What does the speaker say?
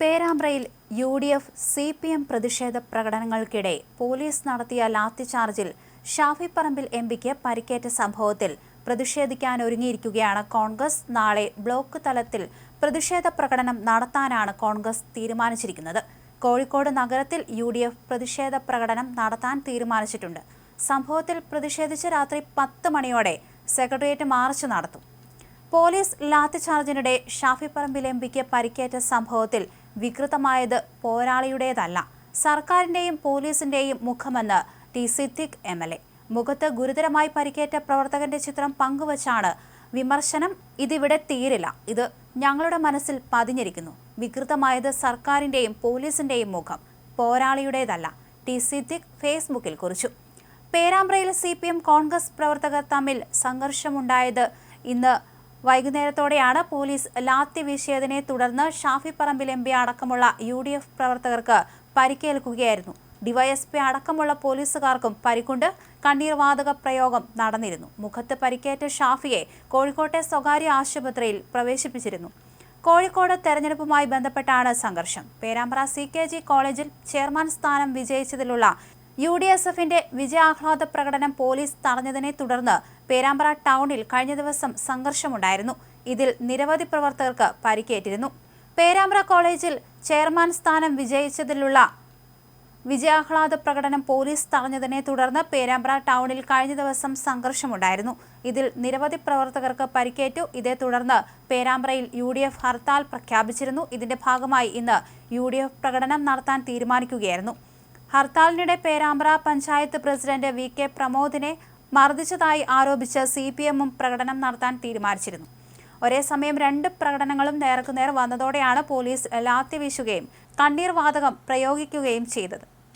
പേരാമ്പ്രയിൽ U D F C P M പ്രതിഷേധ പ്രകടനങ്ങൾക്കിടെ police നടത്തിയ ലാത്തിചാർജിൽ ഷാഫി പറമ്പിൽ എം പിക്ക് പരിക്കേറ്റ സംഭവത്തിൽ പ്രതിഷേധിക്കാൻ ഒരുങ്ങിയിരിക്കുകയാണ് കോൺഗ്രസ്. നാളെ ബ്ലോക്ക് തലത്തിൽ പ്രതിഷേധ പ്രകടനം നടത്താനാണ് കോൺഗ്രസ് തീരുമാനിച്ചിരിക്കുന്നത്. കോഴിക്കോട് നഗരത്തിൽ യു ഡി എഫ് പ്രതിഷേധ പ്രകടനം നടത്താൻ തീരുമാനിച്ചിട്ടുണ്ട്. സംഭവത്തിൽ പ്രതിഷേധിച്ച് രാത്രി പത്ത് മണിയോടെ സെക്രട്ടേറിയറ്റ് മാർച്ച് നടത്തും. പോലീസ് ലാത്തിചാർജിനിടെ ഷാഫി പറമ്പിൽ എം പിക്ക് പരിക്കേറ്റ സംഭവത്തിൽ വികൃതമായത് പോരാളിയുടേതല്ല. സർക്കാരിന്റെയും പോലീസിന്റെയും മുഖമെന്ന് T Siddique M L A. മുഖത്ത് ഗുരുതരമായി പരിക്കേറ്റ പ്രവർത്തകന്റെ ചിത്രം പങ്കുവച്ചാണ് വിമർശനം. ഇതിവിടെ തീരില്ല. ഇത് ഞങ്ങളുടെ മനസ്സിൽ പതിഞ്ഞിരിക്കുന്നു. വികൃതമായത് സർക്കാരിന്റെയും പോലീസിന്റെയും മുഖം. പോരാളിയുടേതല്ല. ടി സിദ്ദിഖ് ഫേസ്ബുക്കിൽ കുറിച്ചു. പേരാമ്പ്രയിൽ സി കോൺഗ്രസ് പ്രവർത്തകർ തമ്മിൽ സംഘർഷമുണ്ടായത് ഇന്ന് വൈകുന്നേരത്തോടെയാണ് പോലീസ് ലാത്തി വീശിയതിനെ തുടർന്ന് ഷാഫി പറമ്പിൽ എം പി അടക്കമുള്ള യു ഡി എഫ് പ്രവർത്തകർക്ക് പരിക്കേൽക്കുകയായിരുന്നു. ഡിവൈഎസ്പി അടക്കമുള്ള പോലീസുകാർക്കും പരിക്കുണ്ട്. കണ്ണീർവാതക പ്രയോഗം നടന്നിരുന്നു. മുഖത്ത് പരിക്കേറ്റ ഷാഫിയെ കോഴിക്കോട്ടെ സ്വകാര്യ ആശുപത്രിയിൽ പ്രവേശിപ്പിച്ചിരുന്നു. കോഴിക്കോട് തെരഞ്ഞെടുപ്പുമായി ബന്ധപ്പെട്ടാണ് സംഘർഷം. പേരാമ്പ്ര സി കോളേജിൽ ചെയർമാൻ സ്ഥാനം വിജയിച്ചതിലുള്ള യു ഡി എസ് എഫിന്റെ വിജയാഹ്ലാദ പ്രകടനം പോലീസ് തടഞ്ഞതിനെ തുടർന്ന് പേരാമ്പ്ര ടൗണിൽ കഴിഞ്ഞ ദിവസം സംഘർഷമുണ്ടായിരുന്നു. ഇതിൽ നിരവധി പ്രവർത്തകർക്ക് പരിക്കേറ്റിരുന്നു. പേരാമ്പ്ര കോളേജിൽ ചെയർമാൻ സ്ഥാനം വിജയിച്ചതിലുള്ള വിജയാഹ്ലാദ പ്രകടനം പോലീസ് തടഞ്ഞതിനെ തുടർന്ന് പേരാമ്പ്ര ടൗണിൽ കഴിഞ്ഞ ദിവസം സംഘർഷമുണ്ടായിരുന്നു. ഇതിൽ നിരവധി പ്രവർത്തകർക്ക് പരിക്കേറ്റു. ഇതേ തുടർന്ന് പേരാമ്പ്രയിൽ യു ഡി എഫ് ഹർത്താൽ പ്രഖ്യാപിച്ചിരുന്നു. ഇതിന്റെ ഭാഗമായി ഇന്ന് യു ഡി എഫ് പ്രകടനം നടത്താൻ തീരുമാനിക്കുകയായിരുന്നു. ഹർത്താലിനിടെ Perambra panchayat president V K പ്രമോദിനെ മർദ്ദിച്ചതായി ആരോപിച്ച് സി പി എമ്മും പ്രകടനം നടത്താൻ തീരുമാനിച്ചിരുന്നു. ഒരേ സമയം രണ്ട് പ്രകടനങ്ങളും നേർക്കുനേർ വന്നതോടെയാണ് പോലീസ് ലാത്തി വീശുകയും കണ്ണീർ വാതകം പ്രയോഗിക്കുകയും ചെയ്തത്.